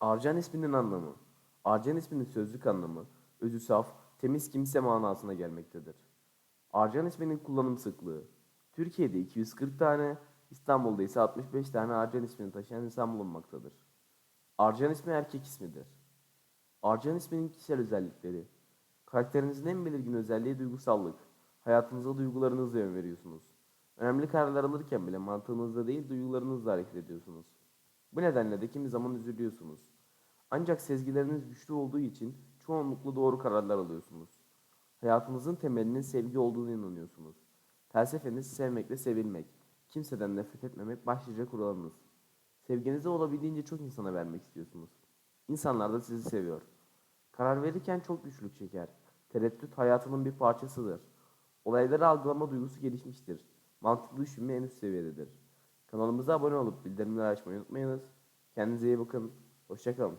Arcan isminin anlamı. Arcan isminin sözlük anlamı, özü saf, temiz kimse manasına gelmektedir. Arcan isminin kullanım sıklığı. Türkiye'de 240 tane, İstanbul'da ise 65 tane Arcan ismini taşıyan insan bulunmaktadır. Arcan ismi erkek ismidir. Arcan isminin kişisel özellikleri. Karakterinizin en belirgin özelliği duygusallık. Hayatınıza duygularınızla yön veriyorsunuz. Önemli kararlar alırken bile mantığınızla değil duygularınızla hareket ediyorsunuz. Bu nedenle de kimi zaman üzülüyorsunuz. Ancak sezgileriniz güçlü olduğu için çoğunlukla doğru kararlar alıyorsunuz. Hayatınızın temelinin sevgi olduğunu inanıyorsunuz. Felsefeniz sevmek ve sevilmek. Kimseden nefret etmemek başlıca kuralınız. Sevginizi olabildiğince çok insana vermek istiyorsunuz. İnsanlar da sizi seviyor. Karar verirken çok güçlük çeker. Tereddüt hayatının bir parçasıdır. Olayları algılama duygusu gelişmiştir. Mantıklı düşünme en üst seviyededir. Kanalımıza abone olup bildirimleri açmayı unutmayınız. Kendinize iyi bakın. Hoşçakalın.